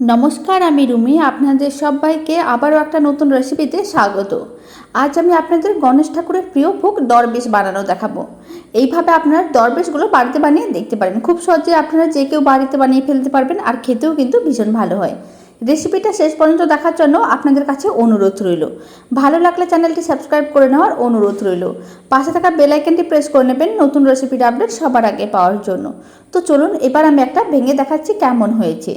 নমস্কার, আমি রুমি। আপনাদের সবাইকে আবারও একটা নতুন রেসিপিতে স্বাগত। আজ আমি আপনাদের গণেশ ঠাকুরের প্রিয় ভোগ দরবেশ বানানো দেখাবো। এইভাবে আপনারা দরবেশগুলো বাড়িতে বানিয়ে দেখতে পারেন। খুব সহজে আপনারা যে কেউ বাড়িতে বানিয়ে ফেলতে পারবেন, আর খেতেও কিন্তু ভীষণ ভালো হয়। রেসিপিটা শেষ পর্যন্ত দেখার জন্য আপনাদের কাছে অনুরোধ রইল। ভালো লাগলে চ্যানেলটি সাবস্ক্রাইব করে নেওয়ার অনুরোধ রইল। পাশে থাকা বেল আইকনটি প্রেস করে নেবেন নতুন রেসিপির আপডেট সবার আগে পাওয়ার জন্য। তো চলুন, এবার আমি একটা ভেঙে দেখাচ্ছি কেমন হয়েছে।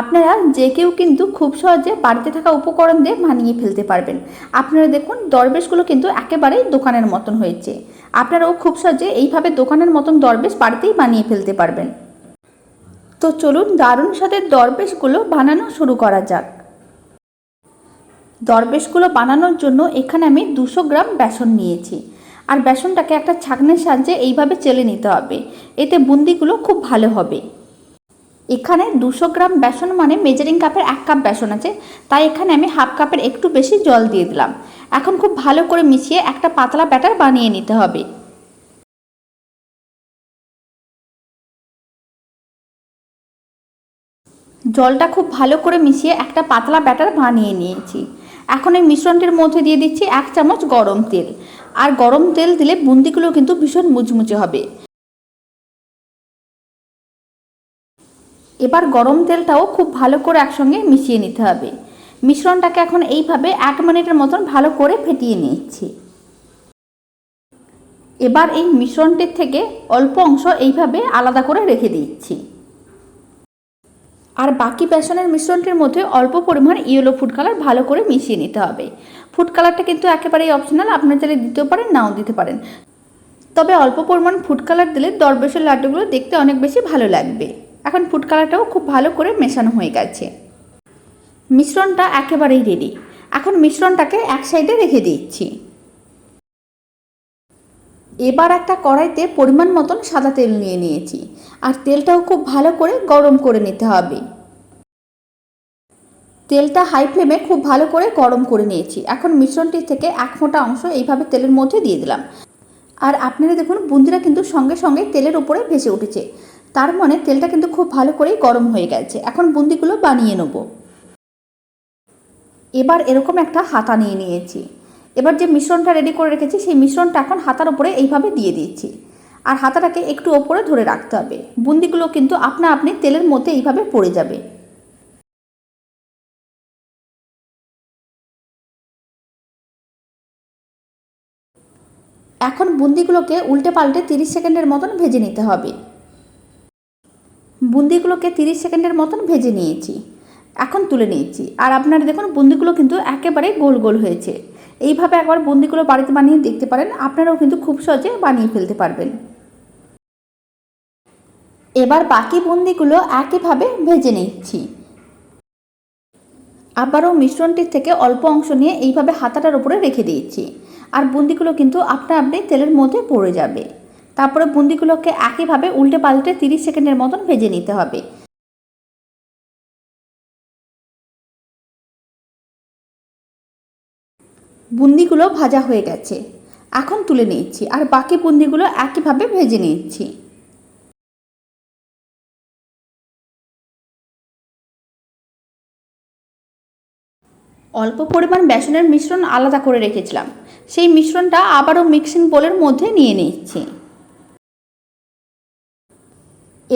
আপনারা যে কেউ কিন্তু খুব সহজে বাড়িতে থাকা উপকরণ দিয়ে বানিয়ে ফেলতে পারবেন। আপনারা দেখুন, দরবেশগুলো কিন্তু একেবারেই দোকানের মতন হয়েছে। আপনারাও খুব সহজে এইভাবে দোকানের মতন দরবেশ বাড়িতেই বানিয়ে ফেলতে পারবেন। তো চলুন দারুণ সাথে দরবেশগুলো বানানো শুরু করা যাক। দরবেশগুলো বানানোর জন্য এখানে আমি দুশো গ্রাম বেসন নিয়েছি। আর বেসনটাকে একটা ছাঁকনের সাহায্যে এইভাবে চেলে নিতে হবে। এতে বুন্দিগুলো খুব ভালো হবে। এখানে দুশো গ্রাম বেসন মানে মেজারিং কাপের এক কাপ বেসন আছে। তাই এখানে আমি হাফ কাপের একটু বেশি জল দিয়ে দিলাম। এখন খুব ভালো করে মিশিয়ে একটা পাতলা ব্যাটার বানিয়ে নিতে হবে। জলটা খুব ভালো করে মিশিয়ে একটা পাতলা ব্যাটার বানিয়ে নিয়েছি। এখন এই মিশ্রণটির মধ্যে দিয়ে দিচ্ছি এক চামচ গরম তেল। আর গরম তেল দিলে বুন্দিগুলো কিন্তু ভীষণ মুচমুচে হবে। এবার গরম তেলটাও খুব ভালো করে একসঙ্গে মিশিয়ে নিতে হবে। মিশ্রণটাকে এখন এইভাবে এক মিনিটের মতন ভালো করে ফেটিয়ে নিচ্ছি। এবার এই মিশ্রণটির থেকে অল্প অংশ এইভাবে আলাদা করে রেখে দিচ্ছি। আর বাকি বেসনের মিশ্রণটির মধ্যে অল্প পরিমাণ ইয়েলো ফুড কালার ভালো করে মিশিয়ে নিতে হবে। ফুড কালারটা কিন্তু একেবারেই অপশনাল, আপনার চাইলে দিতেও পারেন, নাও দিতে পারেন। তবে অল্প পরিমাণ ফুড কালার দিলে দরবেশের লাড্ডুগুলো দেখতে অনেক বেশি ভালো লাগবে। এখন ফুড কালারটাও খুব ভালো করে মেশানো হয়ে গেছে। মিশ্রণটা একেবারেই রেডি এখন মিশ্রণটাকে এক সাইডে রেখে দিচ্ছি। এবার একটা কড়াইতে পরিমাণ মতন সাদা তেল নিয়ে নিয়েছি। আর তেলটাও খুব ভালো করে গরম করে নিতে হবে। তেলটা হাই ফ্লেমে খুব ভালো করে গরম করে নিয়েছি। এখন মিশ্রণটি থেকে এক ফোঁটা অংশ এইভাবে তেলের মধ্যে দিয়ে দিলাম। আর আপনারা দেখুন, বুন্দিরা কিন্তু সঙ্গে সঙ্গে তেলের উপরে ভেসে উঠেছে। তার মানে তেলটা কিন্তু খুব ভালো করেই গরম হয়ে গেছে। এখন বুন্দিগুলো বানিয়ে নেব। এবার এরকম একটা হাতা নিয়ে নিয়েছি। এবার যে মিশ্রণটা রেডি করে রেখেছি, সেই মিশ্রণটা এখন হাতার উপরে এইভাবে দিয়ে দিচ্ছি। আর হাতাটাকে একটু ওপরে ধরে রাখতে হবে। বুন্দিগুলো কিন্তু আপনা আপনি তেলের মধ্যে এইভাবে পড়ে যাবে। এখন বুন্দিগুলোকে উল্টে পাল্টে তিরিশ সেকেন্ডের মতন ভেজে নিতে হবে। বুন্দিগুলোকে তিরিশ সেকেন্ডের মতন ভেজে নিয়েছি। এখন তুলে নিয়েছি। আর আপনারা দেখুন, বুন্দিগুলো কিন্তু একেবারে গোল গোল হয়েছে। এইভাবে একবার বুন্দিগুলো বাড়িতে বানিয়ে দেখতে পারেন। আপনারাও কিন্তু খুব সহজে বানিয়ে ফেলতে পারবেন। এবার বাকি বুন্দিগুলো একইভাবে ভেজে নিচ্ছি। আবারও মিশ্রণটির থেকে অল্প অংশ নিয়ে এইভাবে হাতাটার উপরে রেখে দিয়েছি। আর বুন্দিগুলো কিন্তু আপনা আপনি তেলের মধ্যে পড়ে যাবে। তারপরে বুন্দিগুলোকে একইভাবে উল্টে পাল্টে তিরিশ সেকেন্ডের মতন ভেজে নিতে হবে। বুন্দিগুলো ভাজা হয়ে গেছে। এখন তুলে নিচ্ছি আর বাকি বুন্দিগুলো একইভাবে ভেজে নিচ্ছি। অল্প পরিমাণ বেসনের মিশ্রণ আলাদা করে রেখেছিলাম। সেই মিশ্রণটা আবারও মিক্সিং বোলের মধ্যে নিয়ে নিচ্ছি।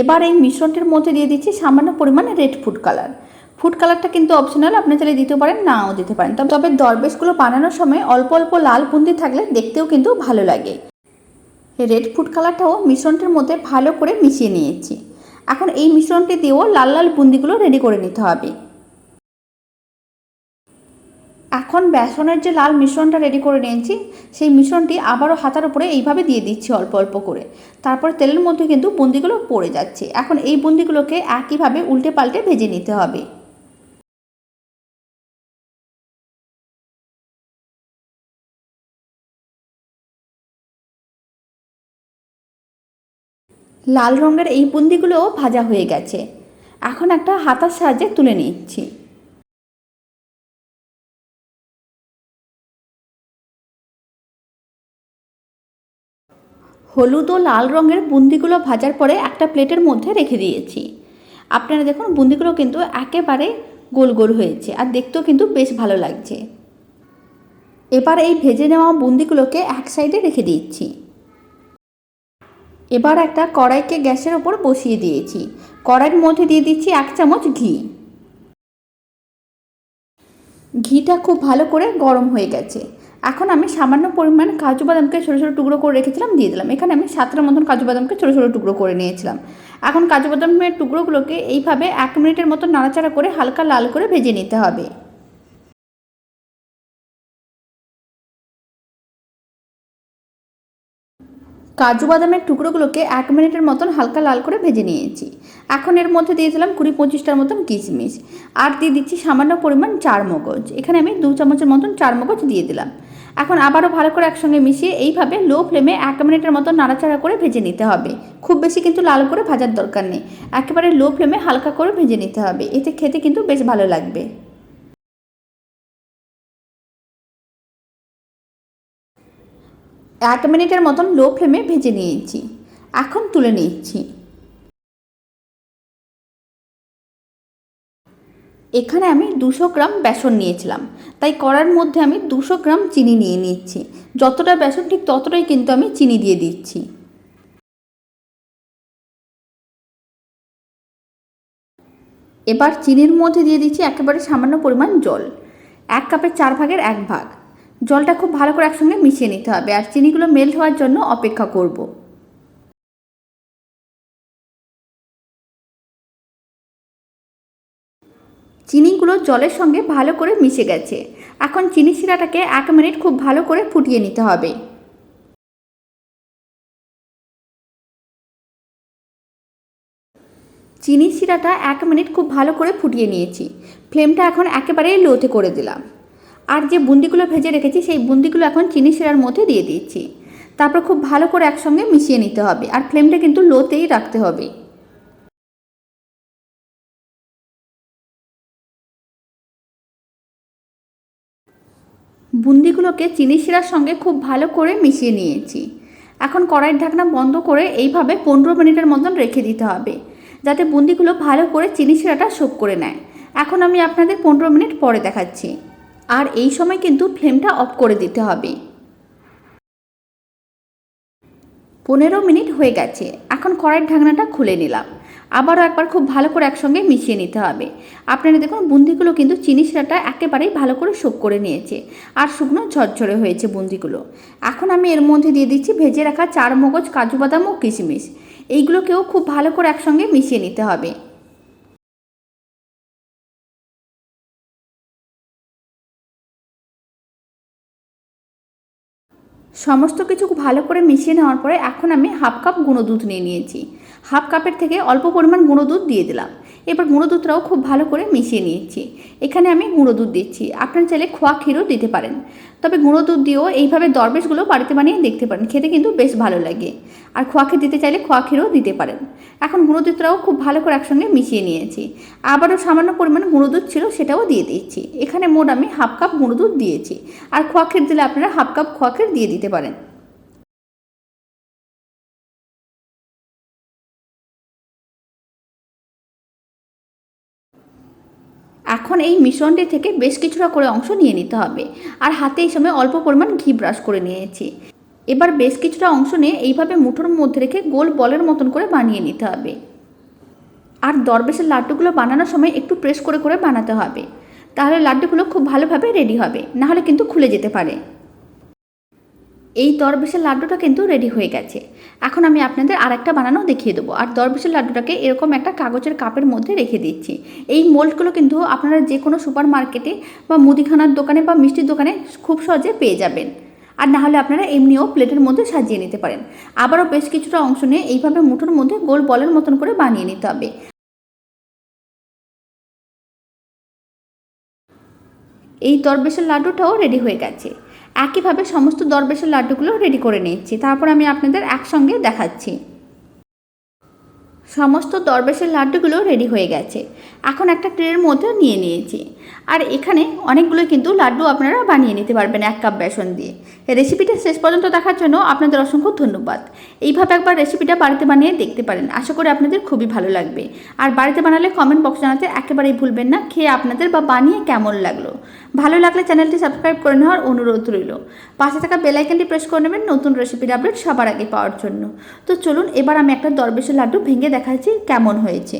এবার এই মিশ্রণটির মধ্যে দিয়ে দিচ্ছি সামান্য পরিমাণে রেড ফুড কালার ফুড কালারটা কিন্তু অপশনাল আপনি চাইলে দিতে পারেন, নাও দিতে পারেন। তবে দরবেশগুলো বানানোর সময় অল্প অল্প লাল বুন্দি থাকলে দেখতেও কিন্তু ভালো লাগে। রেড ফুড কালারটাও মিশ্রণটির মধ্যে ভালো করে মিশিয়ে নিয়েছি। এখন এই মিশ্রণটি দিয়েও লাল লাল বুন্দিগুলো রেডি করে নিতে হবে। এখন বেসনের যে লাল মিশ্রণটা রেডি করে নিয়েছি, সেই মিশ্রণটি আবারও হাতার উপরে এইভাবে দিয়ে দিচ্ছি অল্প অল্প করে। তারপর তেলের মধ্যে কিন্তু বুন্দিগুলো পড়ে যাচ্ছে। এখন এই বুন্দিগুলোকে একইভাবে উল্টে পাল্টে ভেজে নিতে হবে। লাল রঙের এই বুন্দিগুলোও ভাজা হয়ে গেছে। এখন একটা হাতার সাহায্যে তুলে নিচ্ছি। হলুদ ও লাল রঙের বুন্দিগুলো ভাজার পরে একটা প্লেটের মধ্যে রেখে দিয়েছি। আপনারা দেখুন, বুন্দিগুলো কিন্তু একেবারে গোল গোল হয়েছে আর দেখতেও কিন্তু বেশ ভালো লাগছে। এবার এই ভেজে নেওয়া বুন্দিগুলোকে এক সাইডে রেখে দিচ্ছি। এবার একটা কড়াইকে গ্যাসের ওপর বসিয়ে দিয়েছি। কড়াইয়ের মধ্যে দিয়ে দিচ্ছি এক চামচ ঘি। ঘিটা খুব ভালো করে গরম হয়ে গেছে। এখন আমি সামান্য পরিমাণ কাজু বাদামকে ছোটো ছোটো টুকরো করে রেখেছিলাম, দিয়ে দিলাম। এখানে আমি সাতটার মতন কাজু বাদামকে ছোটো ছোটো টুকরো করে নিয়েছিলাম। এখন কাজু বাদামের টুকরোগুলোকে এইভাবে এক মিনিটের মতো নাড়াচাড়া করে হালকা লাল করে ভেজে নিতে হবে। কাজু বাদামের টুকরোগুলোকে এক মিনিটের মতন হালকা লাল করে ভেজে নিয়েছি। এখন এর মধ্যে দিয়ে দিলাম কুড়ি পঁচিশটার মতন কিশমিশ। আর দিয়ে দিচ্ছি সামান্য পরিমাণ চার মগজ এখানে আমি দু চামচের মতন চার মগজ দিয়ে দিলাম। এখন আবারও ভালো করে একসঙ্গে মিশিয়ে এইভাবে লো ফ্লেমে এক মিনিটের মতো নাড়াচাড়া করে ভেজে নিতে হবে। খুব বেশি কিন্তু লাল করে ভাজার দরকার নেই। একেবারে লো ফ্লেমে হালকা করে ভেজে নিতে হবে। এতে খেতে কিন্তু বেশ ভালো লাগবে। এক মিনিটের মতন লো ফ্লেমে ভেজে নিয়েছি। এখন তুলে নিচ্ছি। এখানে আমি দুশো গ্রাম বেসন নিয়েছিলাম। তাই কড়ার মধ্যে আমি দুশো গ্রাম চিনি নিয়ে নিচ্ছি। যতটা বেসন ঠিক ততটাই কিন্তু আমি চিনি দিয়ে দিচ্ছি। এবার চিনির মধ্যে দিয়ে দিচ্ছি একেবারে সামান্য পরিমাণ জল। এক কাপের চার ভাগের এক ভাগ। জলটা খুব ভালো করে একসঙ্গে মিশিয়ে নিতে হবে। আর চিনিগুলো মেল্ট হওয়ার জন্য অপেক্ষা করব। চিনিগুলো জলের সঙ্গে ভালো করে মিশে গেছে। এখন চিনি শিরাটাকে এক মিনিট খুব ভালো করে ফুটিয়ে নিতে হবে। চিনি শিরাটা এক মিনিট খুব ভালো করে ফুটিয়ে নিয়েছি। ফ্লেমটা এখন একেবারেই লোতে করে দিলাম। আর যে বুন্দিগুলো ভেজে রেখেছি, সেই বুন্দিগুলো এখন চিনি শিরার মধ্যে দিয়ে দিচ্ছি তারপর খুব ভালো করে একসঙ্গে মিশিয়ে নিতে হবে। আর ফ্লেমটা কিন্তু লোতেই রাখতে হবে। বুন্দিগুলোকে চিনি শিরার সঙ্গে খুব ভালো করে মিশিয়ে নিয়েছি। এখন কড়াইয়ের ঢাকনা বন্ধ করে এইভাবে পনেরো মিনিটের মতন রেখে দিতে হবে, যাতে বুন্দিগুলো ভালো করে চিনি শিরাটা শোক করে নেয়। এখন আমি আপনাদের পনেরো মিনিট পরে দেখাচ্ছি। আর এই সময় কিন্তু ফ্লেমটা অফ করে দিতে হবে। পনেরো মিনিট হয়ে গেছে, এখন কড়াইয়ের ঢাকনাটা খুলে নিলাম। আবারও একবার খুব ভালো করে একসঙ্গে মিশিয়ে নিতে হবে। আপনারা দেখুন, বুন্দিগুলো কিন্তু চিনি শিরাটা একেবারেই ভালো করে শোক করে নিয়েছে আর শুকনো ঝরঝরে হয়েছে বুন্দিগুলো। এখন আমি এর মধ্যে দিয়ে দিচ্ছি ভেজে রাখা চার মগজ কাজু বাদাম ও কিশমিশ। এইগুলোকেও খুব ভালো করে একসঙ্গে মিশিয়ে নিতে হবে। সমস্ত কিছু ভালো করে মিশিয়ে নেওয়ার পরে এখন আমি হাফ কাপ গুঁড়ো দুধ নিয়ে নিয়েছি। হাফ কাপের থেকে অল্প পরিমাণ গুঁড়ো দুধ দিয়ে দিলাম। এবার গুঁড়ো দুধটাও খুব ভালো করে মিশিয়ে নিয়েছি। এখানে আমি গুঁড়ো দুধ দিচ্ছি। আপনার চাইলে খোয়া ক্ষীরও দিতে পারেন। তবে গুঁড়ো দুধ দিয়েও এইভাবে দরবেশগুলো বাড়িতে বানিয়ে দেখতে পারেন। খেতে কিন্তু বেশ ভালো লাগে। আর খোয়া ক্ষীর দিতে চাইলে খোয়া ক্ষীরও দিতে পারেন। এখন গুঁড়ো দুধটাও খুব ভালো করে একসঙ্গে মিশিয়ে নিয়েছি। আবারও সামান্য পরিমাণ গুঁড়ো দুধ ছিল সেটাও দিয়ে দিচ্ছি। এখানে মোট আমি হাফ কাপ গুঁড়ো দুধ দিয়েছি। আর খোয়া ক্ষীর দিলে আপনারা হাফ কাপ খোয়া ক্ষীর দিয়ে দিতে পারেন। এখন এই মিশ্রণটি থেকে বেশ কিছুটা করে অংশ নিয়ে নিতে হবে। আর হাতে এই সময় অল্প পরিমাণ ঘি ব্রাশ করে নিয়েছি। এবার বেশ কিছুটা অংশ নিয়ে এইভাবে মুঠোর মধ্যে রেখে গোল বলের মতন করে বানিয়ে নিতে হবে। আর দরবেশের লাড্ডুগুলো বানানোর সময় একটু প্রেস করে করে বানাতে হবে। তাহলে লাড্ডুগুলো খুব ভালোভাবে রেডি হবে। নাহলে কিন্তু খুলে যেতে পারে। এই দরবেশের লাড্ডুটা কিন্তু রেডি হয়ে গেছে। এখন আমি আপনাদের আর একটা বানানো দেখিয়ে দেবো। আর দরবেশের লাড্ডুটাকে এরকম একটা কাগজের কাপের মধ্যে রেখে দিচ্ছি। এই মোল্ডগুলো কিন্তু আপনারা যে কোনো সুপার মার্কেটে বা মুদিখানার দোকানে বা মিষ্টির দোকানে খুব সহজে পেয়ে যাবেন। আর না হলে আপনারা এমনিও প্লেটের মধ্যে সাজিয়ে নিতে পারেন। আবারও বেশ কিছুটা অংশ নিয়ে এইভাবে মুঠোর মধ্যে গোল বলের মতন করে বানিয়ে নিতে হবে। এই দরবেশের লাড্ডুটাও রেডি হয়ে গেছে। একইভাবে সমস্ত দরবেশের লাড্ডুগুলো রেডি করে নিচ্ছি তারপর আমি আপনাদের একসঙ্গে দেখাচ্ছি। সমস্ত দরবেশের লাড্ডুগুলো রেডি হয়ে গেছে। এখন একটা ট্রের মধ্যে নিয়ে নিয়েছি। আর এখানে অনেকগুলো কিন্তু লাড্ডু আপনারা বানিয়ে নিতে পারবেন এক কাপ বেসন দিয়ে। রেসিপিটা শেষ পর্যন্ত দেখার জন্য আপনাদের অসংখ্য ধন্যবাদ। এইভাবে একবার রেসিপিটা বাড়িতে বানিয়ে দেখতে পারেন। আশা করি আপনাদের খুবই ভালো লাগবে। আর বাড়িতে বানালে কমেন্ট বক্স জানাতে একেবারেই ভুলবেন না। খেয়ে আপনাদের বা বানিয়ে কেমন লাগল? ভালো লাগলে চ্যানেলটি সাবস্ক্রাইব করে নেওয়ার অনুরোধ রইল। পাশে থাকা বেলাইকনটি প্রেস করে নেবেন নতুন রেসিপির আপডেট সবার আগে পাওয়ার জন্য। তো চলুন, এবার আমি একটা দরবেশের লাড্ডু ভেঙে দেখাচ্ছি কেমন হয়েছে।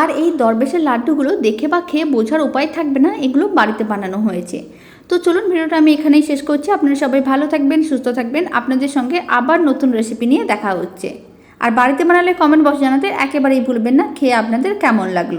আর এই দরবেশের লাড্ডুগুলো দেখে বা খেয়ে বোঝার উপায় থাকবে না, এগুলো বাড়িতে বানানো হয়েছে। তো চলুন, ভিডিওটা আমি এখানেই শেষ করছি। আপনারা সবাই ভালো থাকবেন, সুস্থ থাকবেন। আপনাদের সঙ্গে আবার নতুন রেসিপি নিয়ে দেখা হচ্ছে। আর বাড়িতে বানালে কমেন্ট বক্স জানাতে একেবারেই ভুলবেন না। খেয়ে আপনাদের কেমন লাগল?